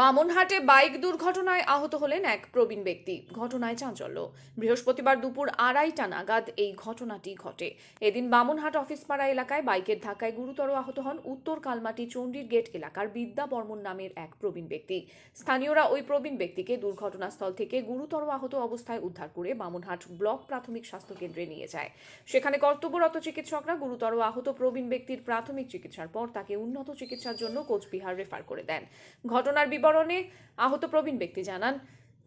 বামনহাটে bike দুর্ঘটনায় আহত হলেন এক প্রবীণ ব্যক্তি। ঘটনায় চাঞ্চল্য। বৃহস্পতিবার দুপুর আড়াইটা নাগাদ এই ঘটনাটি ঘটে। এদিন বামনহাট অফিসপাড়া এলাকায় বাইকের ধাক্কায় গুরুতর আহত হন উত্তর কালমাটি চণ্ডীর গেট এলাকার বিদ্যা বর্মন নামের এক প্রবীণ ব্যক্তি। স্থানীয়রা ওই প্রবীণ ব্যক্তিকে দুর্ঘটনাস্থল থেকে গুরুতর আহত অবস্থায় উদ্ধার করে বামনহাট ব্লক প্রাথমিক স্বাস্থ্য কেন্দ্রে নিয়ে যায়। সেখানে কর্তব্যরত চিকিৎসকরা গুরুতর আহত প্রবীণ ব্যক্তির প্রাথমিক চিকিৎসার পর তাকে উন্নত চিকিৎসার জন্য কোচবিহার রেফার করে দেন। ঘটনার বিবরণে আহত প্রবীণ ব্যক্তি জানান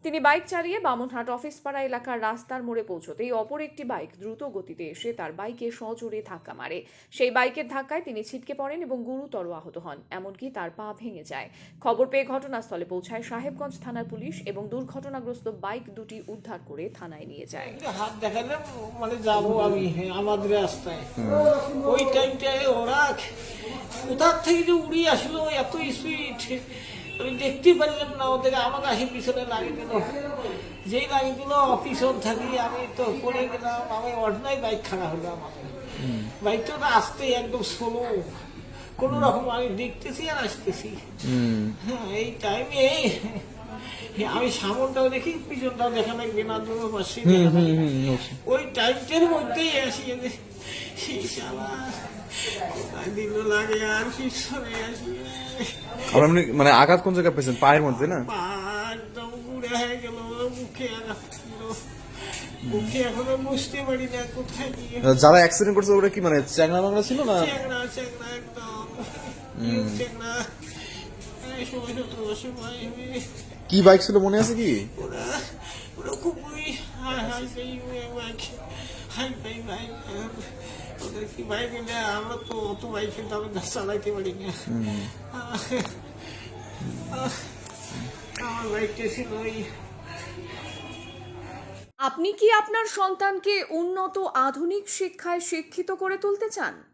তিনি বাইক চালিয়ে বামনহাট অফিস পাড়া এলাকার রাস্তার মোড়ে পৌঁছতেই অপর একটি বাইক দ্রুত গতিতে এসে তার বাইকে সজোরে ধাক্কা মারে। সেই বাইকের ধাক্কায় তিনি ছিটকে পড়েন এবং গুরুতর আহত হন এমনকি তার পা ভেঙে যায়। খবর পেয়ে ঘটনাস্থলে পৌঁছায় সাহেবগঞ্জ থানার পুলিশ এবং দুর্ঘটনাগ্রস্ত বাইক দুটি উদ্ধার করে থানায় নিয়ে যায়। হাত দেখালে মানে যাব আমি হ্যাঁ, আমাদের রাস্তায়। ওই টাইমটায় ওরা কোথার থেকে যে উড়িয়ে আসলো এত স্পিড আমি দেখতে পারলাম না ওদের আমাকে আসি পিছনে লাগিয়ে দিল। যেই লাগিয়ে দিল পিছন থাকি আমি তো পড়ে গেলাম আমি অর্ধনাই বাইক খারাপ হলো আমার বাইকটা তো আসতে একদম স্লো কোনো রকম আমি দেখতেছি আর আসতেছি। হ্যাঁ, এই টাইমে আমি সামনটাও দেখি পিছনটাও দেখা লাগবে না দুটো পাশে ওই টাইমটার মধ্যেই আসি শালা, আপনি মানে আঘাত কোন জায়গায় পেয়েছেন? পায়ের মধ্যে না? যারা অ্যাক্সিডেন্ট করছে ওরা কি মানে চ্যাংরা বাংলা ছিল না? কি বাইক ছিল মনে আছে কি? খুবই হাই বাইক এলে আমরা তো অত বাইক কিন্তু আমি চালাইতে পারি না। আমার বাইকটা ছিল ওই আপনি কি আপনার সন্তানকে উন্নত আধুনিক শিক্ষায় শিক্ষিত করে তুলতে চান?